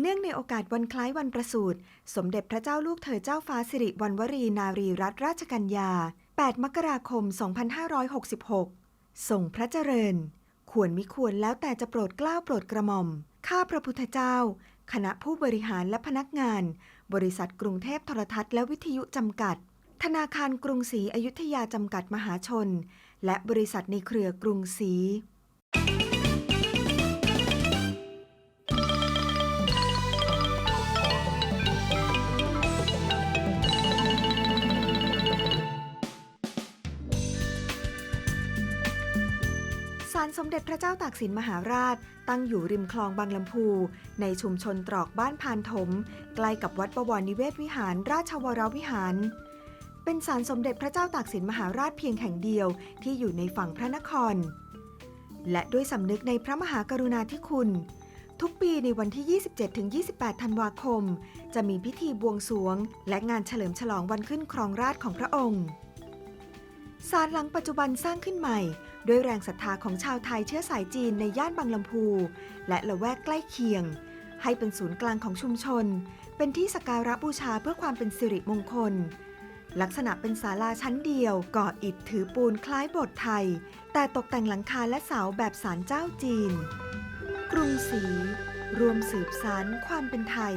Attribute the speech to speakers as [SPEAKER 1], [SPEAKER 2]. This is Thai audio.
[SPEAKER 1] เนื่องในโอกาสวันคล้ายวันประสูติ สมเด็จพระเจ้าลูกเธอเจ้าฟ้าสิริวัณวรีนารีรัตนราชกัญญา 8 มกราคม 2566 ส่งพระเจริญ ควรมิควรแล้วแต่จะโปรดเกล้าโปรดกระหม่อม ข้าพระพุทธเจ้า คณะผู้บริหารและพนักงาน บริษัทกรุงเทพโทรทัศน์และวิทยุจำกัด ธนาคารกรุงศรีอยุธยาจำกัดมหาชน และบริษัทในเครือกรุงศรี ศาลสมเด็จพระเจ้าตากสินมหาราช ตั้งอยู่ริมคลองบางลำพู ในชุมชนตรอกบ้านพานถม ใกล้กับวัดประวรนิเวศวิหาร ราชวรวิหาร เป็นศาลสมเด็จพระเจ้าตากสินมหาราชเพียงแห่งเดียวที่อยู่ในฝั่งพระนคร และด้วยสำนึกในพระมหากรุณาธิคุณ ทุกปีในวันที่ 27-28 ธันวาคม จะมีพิธีบวงสรวง และงานเฉลิมฉลองวันขึ้นครองราชของพระองค์ศาลหลังปัจจุบันสร้างขึ้นใหม่ ด้วยแรงศรัทธาของชาวไทยเชื้อสายจีนในย่านบางลำพู และละแวกใกล้เคียง ให้เป็นศูนย์กลางของชุมชน เป็นที่สักการะบูชาเพื่อความเป็นสิริมงคล ลักษณะเป็นศาลาชั้นเดียว ก่ออิฐถือปูนคล้ายโบสถ์ไทย แต่ตกแต่งหลังคาและเสาแบบศาลเจ้าจีน กรุงศรีรวมสืบสานความเป็นไทย